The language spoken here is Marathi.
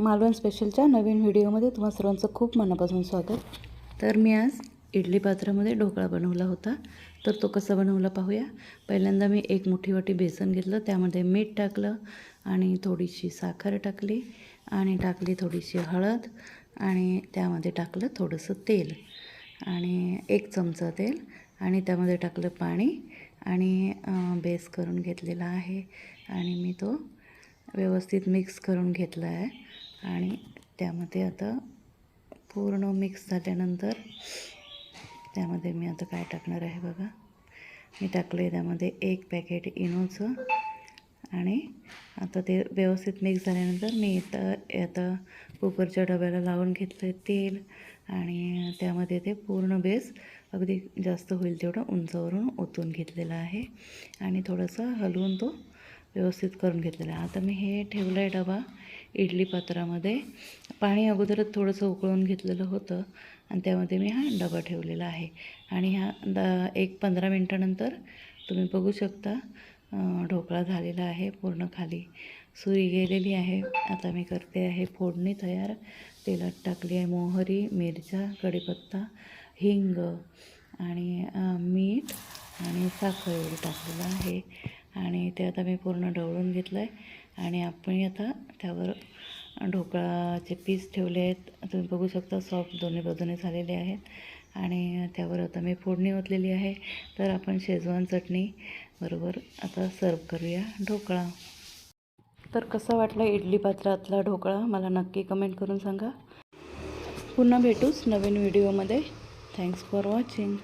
मालवण स्पेशलच्या नवीन व्हिडिओमध्ये तुम्हा सर्वांचं खूप मनापासून स्वागत. तर मी आज इडली पात्रामध्ये ढोकळा बनवला होता. तर तो कसा बनवला पाहूया. पहिल्यांदा मी एक मोठी वाटी बेसन घेतलं त्यामध्ये मीठ टाकलं आणि थोडीशी साखर टाकली आणि टाकली थोडीशी हळद आणि त्यामध्ये टाकलं थोडंसं तेल आणि एक चमचा तेल आणि त्यामध्ये टाकलं पाणी आणि बेस करून घेतलेला आहे आणि मी तो व्यवस्थित मिक्स करून घेतला आहे. आणि त्यामध्ये आता पूर्ण मिक्स झाल्यानंतर त्यामध्ये मी आता काय टाकणार आहे बघा. मी टाकलं आहे त्यामध्ये एक पॅकेट इनोचं आणि आता ते व्यवस्थित मिक्स झाल्यानंतर मी इथं आता कुकरच्या डब्याला लावून घेतलं आहे तेल आणि त्यामध्ये ते पूर्ण बेस अगदी जास्त होईल तेवढं उंचावरून ओतून घेतलेलं आहे. आणि थोडंसं हलवून तो व्यवस्थित करून घेतलेला आहे. आता मी हे ठेवलं आहे डबा. इडली पात्रामध्ये. पाणी अगोदरच थोडंसं उकळून घेतलेलं होतं आणि त्यामध्ये मी हा डबा ठेवलेला आहे. आणि ह्या द एक पंधरा मिनटानंतर तुम्ही बघू शकता ढोकळा झालेला आहे पूर्ण खाली. सुरी गेलेली आहे. आता मी करते आहे फोडणी तयार. तेलात टाकली आहे मोहरी मिरच्या कढीपत्ता हिंग आणि मीठ आणि साखर टाकलेलं आहे. आणि ते आता मी पूर्ण ढवळून घेतलं आहे आणि आपण आता त्यावर ढोकळाचे पीस ठेवले आहेत. तुम्ही बघू शकता सॉफ्ट दोन्ही बाजूने झालेले आहेत. आणि त्यावर आता मी फोडणी ओतलेली आहे. तर आपण शेजवान चटणी बरोबर आता सर्व करूया ढोकळा. तर कसा वाटला इडली पात्रातला ढोकळा? मला नक्की कमेंट करून सांगा. पुन्हा भेटूच नवीन व्हिडिओमध्ये थँक्स फॉर वॉचिंग